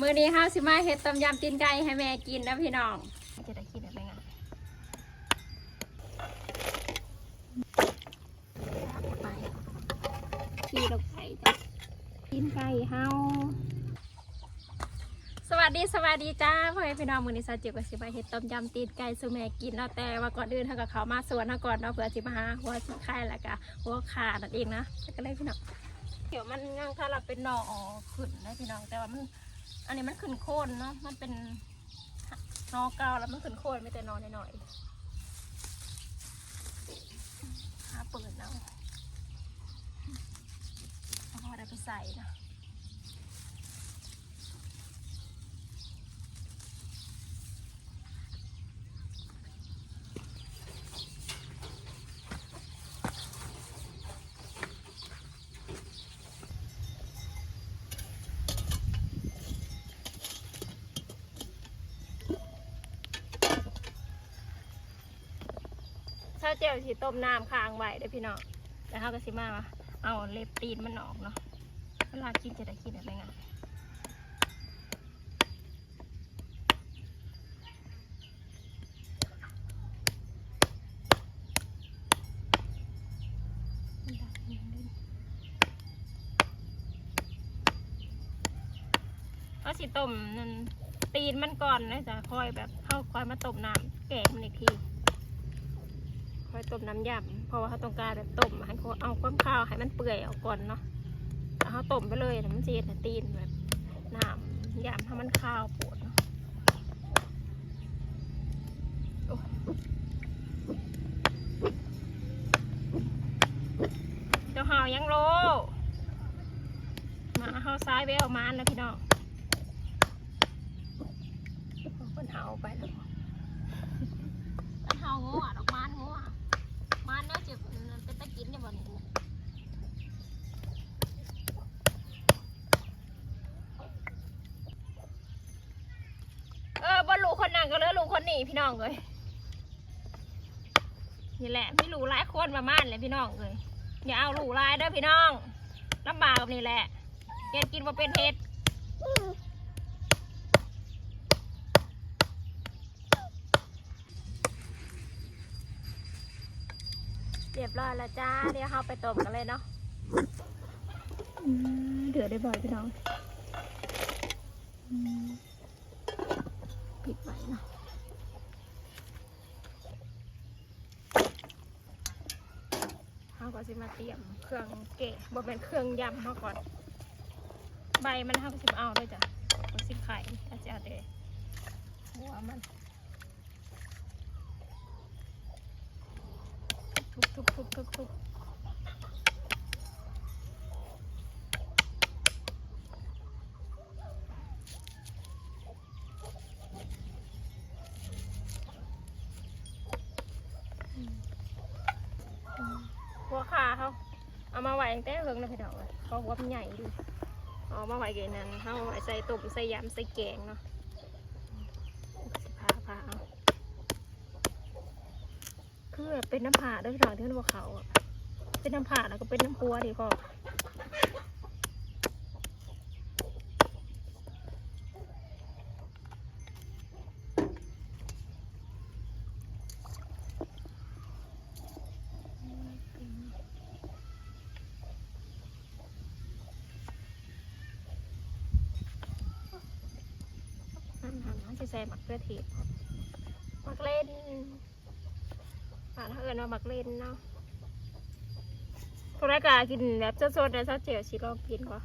มื้อนี้เฮาสิมาเฮ็ดต้มยำตีนไก่ให้แม่กินนะพี่น้องจะได้กินได้ไงไปขี้ลงไปจ้ะตีนไก่เฮาสวัสดีสวัสดีจ้าพ่อแม่พี่น้องมื้อนี้ซาจิบกับสิมาเฮ็ดต้มยำตีนไก่สู่แม่กินเนาะแต่ว่าก่อนอื่นเฮาก็เข้ามาสวนเฮาก่อนเนาะเพื่อสิมาหาหัวสิไข่แล้วก็หัวขานั่นเองนะแล้วก็เลยพี่น้องเดี๋ยวมันยังถ้าเราเป็นหน่อขึ้นนะพี่น้องแต่ว่ามัน อันนี้มันขึ้นโคนเนาะ มันเป็นนอเก่าแล้วมันขึ้นโคนไม่แต่นอหน่อยๆหาเปิดเอาเอาพอได้ไปใส่นะ จียวสีต้มน้ำค้างไว้เด้พี่น้องแล้วเขาก็สิมาเอาเล็บตีนมันออกเนาะเวลากินจะได้กินอะไรไงายเอาสิต้มนั่นตีนมันก่อนนะจ๊ะคอยแบบเข้าคอยมาต้มน้ำแกงมันอีกที ค่อยต้มน้ำยำเพราะว่าเขาต้องการแบบต้มให้เขาเอาความข้าวให้มันเปื่อยออกก่อนเนาะแล้วเขาต้มไปเลยนะมันจะเห็นตีนแบบน้ำยำให้มันข้าวปวดเนาะเจ้าหาวยังโลมาเฮาซ้ายไปเอามานแล้วพี่น้องคนเฮาไปแล้วมันเฮาโง่อะดอกมันโง่อะมันเนี่ยจะเป็นตะกินเนี่ยบ่เนี่ยเออบอลูกคนนั้นก็เลยลูกค นนี้พี่น้องเลยนี่แหละพี่หลูกหลายคนประมาณเลยพี่น้องเลยอย่าเอาหลูกหลายเด้อพี่น้องลำบากกับนี่แหละเฮ็ดกินมาเป็นเฮ็ดเรียบร้อยแล้วจ้า เดี๋ยวเราไปต้มกันเลยเนาะเดือดได้บ่อยพี่น้องปิดไว้เนาะ เราสิมาเตรียมเครื่องเกะบ่เป็นเครื่องยำมาก่อน ใบมันห้าสิมเอาด้วยจ้ะก็สิไข่อาจารย์เดหัวมัน ทุบทุบทุบทุบทุบหัวขา เขาเอามาไว้ตั้งแต่เฮิงนะพี่น้องเลยเขาหัวมันใหญ่ดูเอามาไว้แกนั้นเขาเอาไว้ใส่ตุ่มใส่ยำใส่แกงเนาะสิพาพาเอาคือเป็นน้ำผ่าด้วยพี่น้องที่มันบอกเขาเป็นน้ำผ่าแล้วก็เป็นน้ำพัวดีก็น้ำหันน้ำจะ ใส่หมักเพื่อเทศหมักเล่นป่านเขาเอิญว่าหมักเล่นเนาะพนักกากินแบบสดๆนะซาเจียวชิลองกินก่อน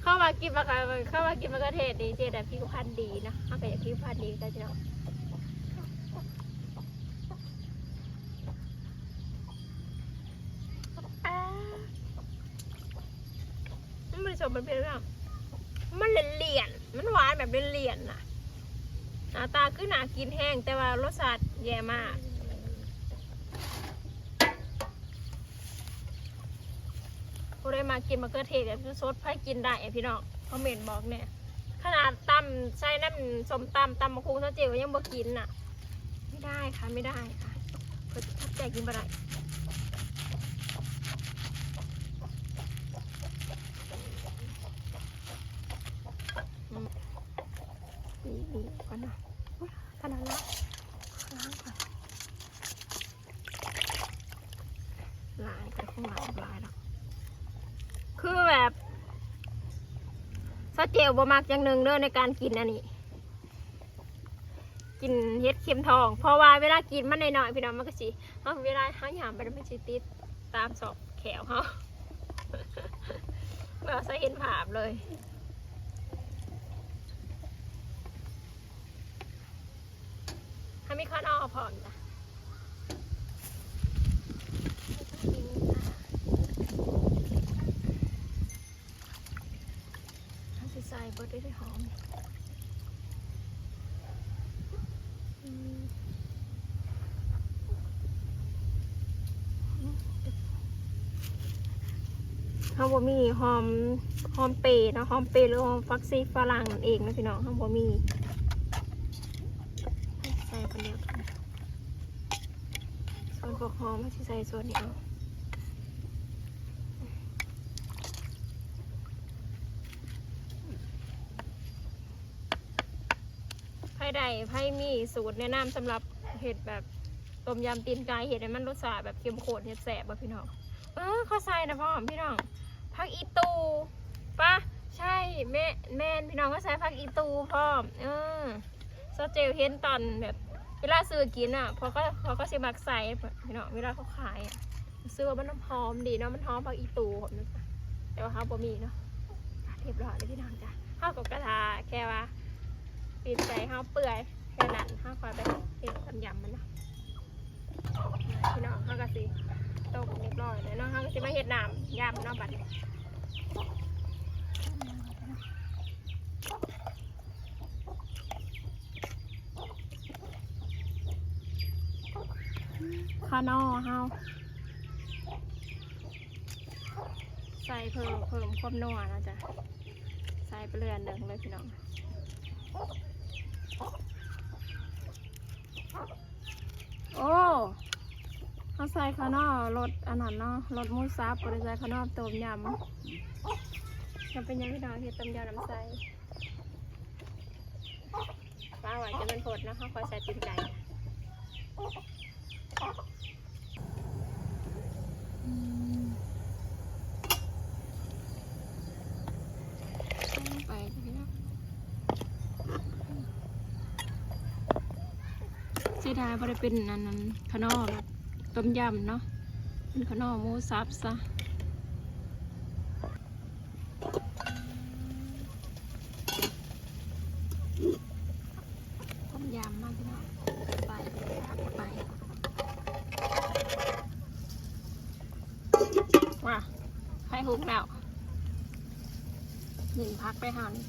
เข้ามากินมะกะเข้ามากินมะกะเทศดีเจแต่ผิวพรรณดีนะเขาก็อยากผิวพรรณดีกันเนาะมันไม่ชมมันเป็นเรื่อง มันเลี่ยนๆมันหวานแบบเลี่ยนๆน่ะหน้าตาคือหนากินแห้งแต่ว่ารสชาติแย่มากผู้ใดมากินมะเขือเทศแบบสดๆไพ่กินได้พี่น้องคอมเมนต์บอกเนี่ยขนาดตำใส่น้ำสมตำตำมะคุงซะเจียวยังบ่กินน่ะ ไม่ได้ค่ะไม่ได้ค่ะเพื่อทับใจกินบ่ได้ นี้ก่อนนะอุ๊ยขนาดละล้างก่อนล้างแต่คงล้างลายหรอกคือแบบซา เจลบ่มักอย่างหนึ่งเด้อในการกินอันนี้ กินเฮ็ดเค็มทอง เพราะว่าเวลากินมันหน่อยๆพี่น้องมันก็สิเอาเวลาห้าหยามไปมันสิติดตามศอกแขวเขาเราใส่เห็นภาพเลยถ้ามีข้าวเอพร้อมจ้ะถ้า ก็ได้หอมเขาบ่มีหอมหอมเปรย์นะหอมเปรย์หรือหอมฟักซีฝรั่งนั่นเองนะพี่น้องเขาบ่มีใส่ไปเยอยส่วนพวกหอมไม่ใช่ใส่ส่วนนี้เอา ไผ่ใดไผ่มีสูตรแนะนำสำหรับเห็ดแบบต้มยำตีนไก่เห็ดให้มันรสชาติแบบเข้มข้นเห็ดแสบป่ะพี่น้อง เออเขาใส่นะพ่อพี่น้องพักอีตูปะใช่แม่แม่พี่น้องก็ใส่พักอีตูพ่อเออซอสเจลเห็นตอนแบบเวลาซื้อกินอะพอก็เขาก็สิมักใส่พี่น้องเวลาเขาขายอะซื้อว่ามันน้ำหอมดีเนาะมันหอมผักอีตูผมนะจ๊ะแต่ว่าเขาบ่มีเนาะเรียบร้อยเลยพี่น้องจ้ะข้าวกับกระทาแค่ว่า ปีนใจข้าเปื่อยแค่นั้นข้าวคอยไปเห็ดตำยำมันนะพี่น้องข้ากะสิต้มเรียบร้อยเลยเนาะข้ากะสิมาเห็ดน้ำยำเนาะบัดนี้ข้าวนอกเฮาใส่เพิ่มเพิ่มความนัวนะจ๊ะใส่ไปเรือนหนึ่งเลยพี่น้อง โอ้เขาใส่ข้าวนอกรสอันนั้นเนาะรสมูซับบริใส่ข้าวนอกต้มยำจะเป็นยังพี่น้องเฮ็ดต้มยำน้ำใสป้าหวานจะเป็นผดนะคะคอยใส่ตีนไก่ ไปพี่น้องเสี ยดายบ่ได้เป็นอันนั้นขนอต้มยำเนาะเป็นขนอหมูสับซะต้มยำมากพี่น้องไปไปว้าให้หุกแล้วหนึ่งพักไปหานี่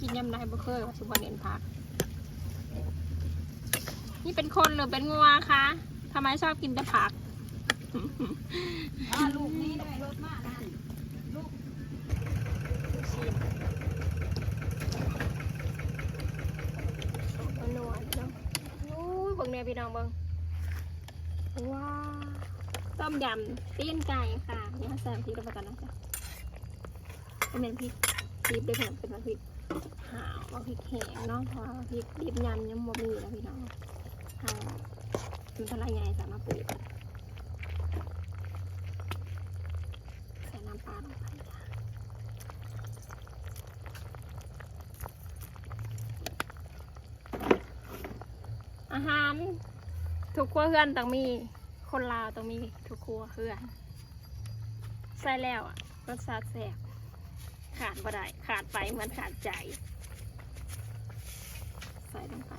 กินยำได้บ่เคยว่าสิบ่เน้นพัก นี่เป็นคนหรือเป็นงัวคะทำไมชอบกินแต่ผัก อ่าลูกนี่ได้รถมากนั่นลูกมันนวลเนาะอู้ยเบิ่งแน่พี่น้องเบิ่งว้าวต้มยำตีนไก่ค่ะนี่ค่ะแซมพริกลงไปก่อนนะจ๊ะเป็นพริกดิบด้วยเพื่อนเป็นพริกหาวว่าพริกแห้งเนาะเพราะว่าพริกดิบยำยังบ่มีแล้วพี่น้อง หาเป็นพลายใหญ่สามารถปลูกใส่น้ำปลาลงไปจ้ะอาหารทุกครัวเรือนต้องมีคนลาวต้องมีทุกครัวเรือนใส่แล้วอะรสชาติแซ่บขาดบ่ได้ขาดไปเหมือนขาดใจ ใส่ลงไป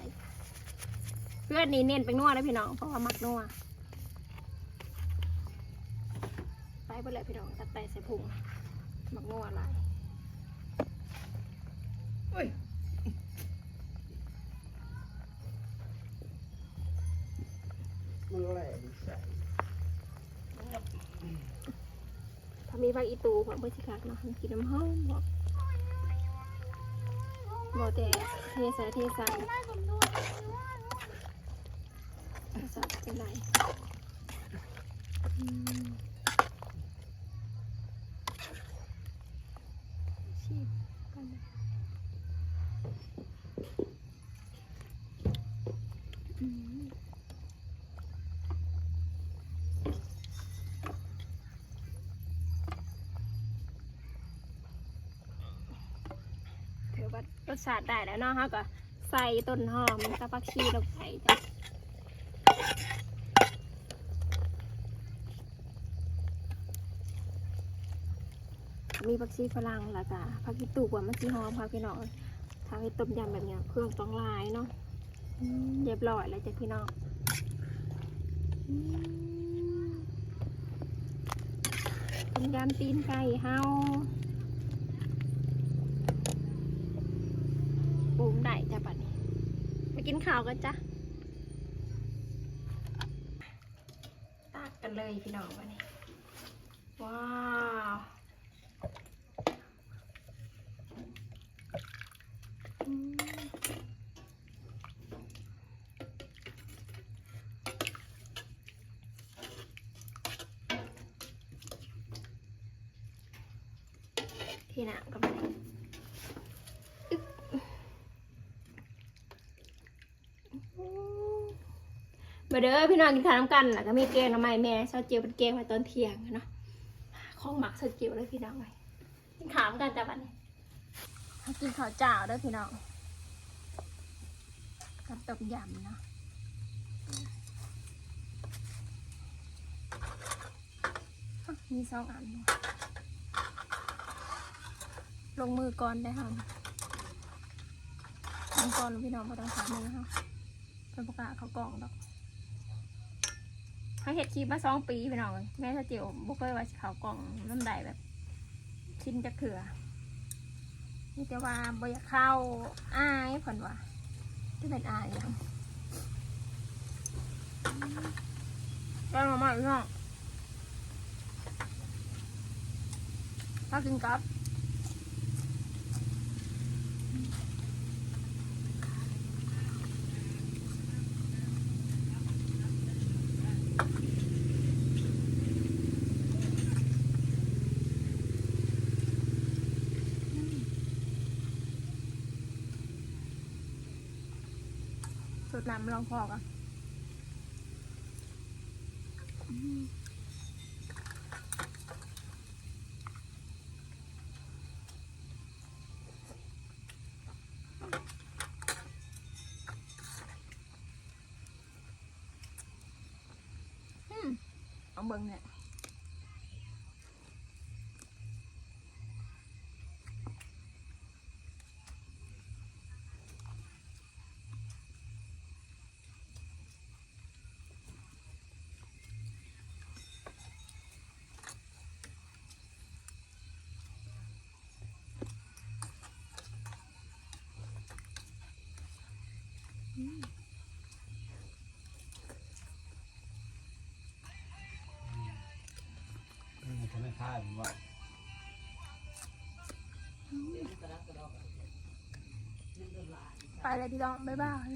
เพื่อนนี้เน้นเป็นนัวนะพี่น้องเพราะว่ามักนัวไปบ่เลยพี่น้องตัดไปใส่พุงมักนัวอะไรเอ้ยมันอะไรใส่ถ้ามีผักอีตูของเพื่อนสิคักเนาะมันกินน้ำหอมบอกบอกแต่เทใส่เทใส่ สับเป็นไรชีพกันถือว่ารสชาติได้แล้วเนาะฮะก็ใส่ต้นหอมตะพักชีลงไปจ้ะ มีผักชีฝรั่งแล้วก็ผักกีตูกว่ามันสีหอมค่ะพี่น้องถ้าให้ต้มยำแบบเนี้ยเครื่องต้องลายเนาะเรียบร้อยแล้วจ้ะพี่น้องต้มยำตีนไก่เฮาปรุงได้จ้ะบัดนี้ ไปกินข้าวกันจ้ะตักกัน เลยพี่น้องบัดนี้ว้าวอืมที่น้ำกันบัดนี้ม เด้อพี่น้องกินข้าวน้ำกันแล้วก็มีแกงน้ำไม้แม่ช้าเจียวเป็นแกงไว้ตอนเที่ยงเนาะของหมักเช้าเจียวเลยพี่น้องไว้กินข้าวน้ำกันจ้ะบัดนี้ให้กินข้าวเจ้าเด้อพี่น้องกับต้มยำเนาะมีสองอัน ลงมือก่อนได้ค่ะลงก่อนพี่น้องมาต้องถามมือนะคะเป็นประกาศเขากล่องดอก เขาเห็ดคลิปมาสองปีไปหน่อยแม่ถ้าเจียวบุกเคยว่าเขากล่องน้ำใดแบบ ชิ้นจะเถื่อนี่แต่ว่าบอยเข้าอายผ่อนว่าจะเป็นอายยังก็มามาอีกน้องถ้ากินกับ ดน้ำลองพอกันอืมเอาเบิ้งเนี่ย อืมทำไม่พลาดผมว่าไปเลยพี่น้อง บ๊ายบาย